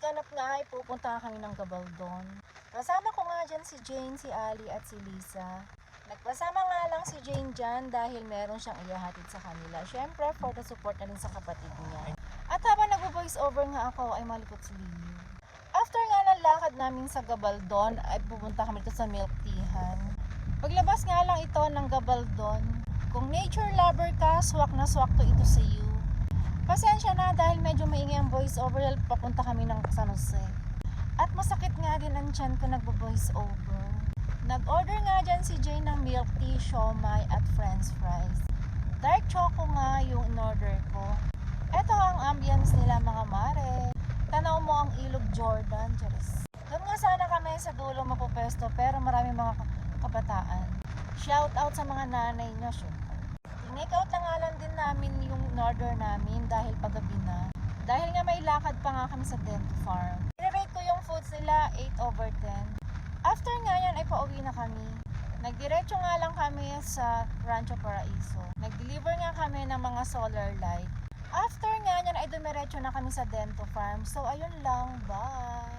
ganap nga ay pupunta kami ng Gabaldon. Kasama ko nga dyan si Jane, si Ali at si Lisa. Nagpasama nga lang si Jane dyan dahil meron siyang iyahatid sa kanila. Siyempre, for the support na rin sa kapatid niya. At habang nag-voice over nga ako ay malikot si Leo. After nga ng lakad namin sa Gabaldon ay pupunta kami dito sa milk teahan. Paglabas nga lang ito ng Gabaldon, kung nature lover ka, swak na swak to ito sa iyo. Pasensya na dahil medyo ang voice over dahil papunta kami ng San Jose. At masakit nga din ang tiyan ko nagbo-voice over. Nag-order nga dyan si Jane ng milk tea, siomay at french fries. Dark choco nga yung in-order ko. Ito ang ambience nila mga mare. Tanaw mo ang ilog Jordan, Charis. Doon nga sana kami sa dulo mapupesto pero marami mga ka- kabataan. Shout out sa mga nanay nyo, syempre. Tinake out na din namin yung in-order namin dahil paggabi na. Dahil nga may lakad pa nga kami sa Dento Farm. I-rate ko yung foods nila 8 over 10. After nga yan ay pauwi na kami. Nagdiretso nga lang kami sa Rancho Paraiso. Nag-deliver nga kami ng mga solar light. After nga yan ay dumiretso na kami sa Dento Farm. So ayun lang, bye!